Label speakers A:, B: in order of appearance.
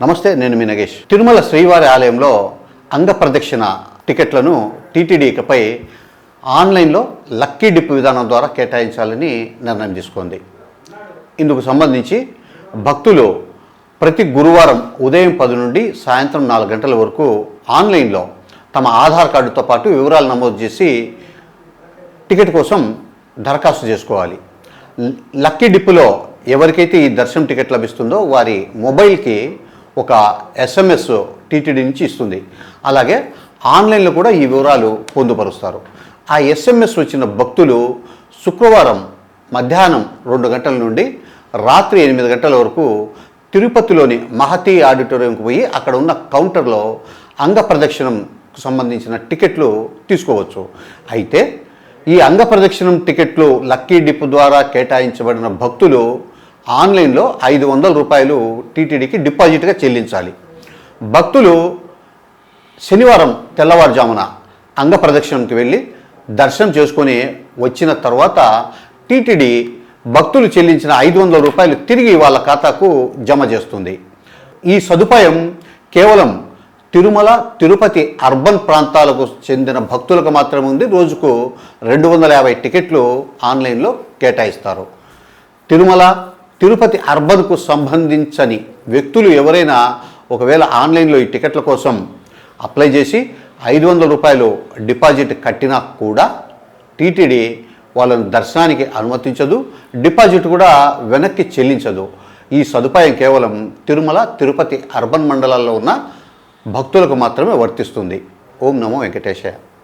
A: నమస్తే నేను మీ నగేష్. తిరుమల శ్రీవారి ఆలయంలో అంగ ప్రదక్షిణ టికెట్లను టీటీడీకపై ఆన్లైన్లో లక్కీ డిప్ విధానం ద్వారా కేటాయించాలని నిర్ణయం తీసుకుంది. ఇందుకు సంబంధించి భక్తులు ప్రతి గురువారం ఉదయం పది నుండి సాయంత్రం నాలుగు గంటల వరకు ఆన్లైన్లో తమ ఆధార్ కార్డుతో పాటు వివరాలు నమోదు చేసి టికెట్ కోసం దరఖాస్తు చేసుకోవాలి. లక్కీ డిప్పులో ఎవరికైతే ఈ దర్శనం టికెట్ లభిస్తుందో వారి మొబైల్కి ఒక ఎస్ఎంఎస్ టీటీడీ నుంచి ఇస్తుంది. అలాగే ఆన్లైన్లో కూడా ఈ వివరాలు పొందుపరుస్తారు. ఆ ఎస్ఎంఎస్ వచ్చిన భక్తులు శుక్రవారం మధ్యాహ్నం రెండు గంటల నుండి రాత్రి ఎనిమిది గంటల వరకు తిరుపతిలోని మహతి ఆడిటోరియంకు పోయి అక్కడ ఉన్న కౌంటర్లో అంగ ప్రదక్షిణంకు సంబంధించిన టికెట్లు తీసుకోవచ్చు. అయితే ఈ అంగ ప్రదక్షిణం టికెట్లు లక్కీ డిప్ ద్వారా కేటాయించబడిన భక్తులు ఆన్లైన్లో ఐదు వందల రూపాయలు టీటీడీకి డిపాజిట్గా చెల్లించాలి. భక్తులు శనివారం తెల్లవారుజామున అంగ ప్రదక్షిణకి వెళ్ళి దర్శనం చేసుకొని వచ్చిన తర్వాత టీటీడీ భక్తులు చెల్లించిన ఐదు వందల రూపాయలు తిరిగి వాళ్ళ ఖాతాకు జమ చేస్తుంది. ఈ సదుపాయం కేవలం తిరుమల తిరుపతి అర్బన్ ప్రాంతాలకు చెందిన భక్తులకు మాత్రమే ఉంది. రోజుకు రెండు వందల యాభై టికెట్లు ఆన్లైన్లో కేటాయిస్తారు. తిరుమల తిరుపతి అర్బన్కు సంబంధించని వ్యక్తులు ఎవరైనా ఒకవేళ ఆన్లైన్లో ఈ టికెట్ల కోసం అప్లై చేసి ఐదు వందల రూపాయలు డిపాజిట్ కట్టినా కూడా టీటీడీ వాళ్ళను దర్శనానికి అనుమతించదు డిపాజిట్ కూడా వెనక్కి చెల్లించదు. ఈ సదుపాయం కేవలం తిరుమల తిరుపతి అర్బన్ మండలాల్లో ఉన్న భక్తులకు మాత్రమే వర్తిస్తుంది. ఓం నమో వెంకటేశయ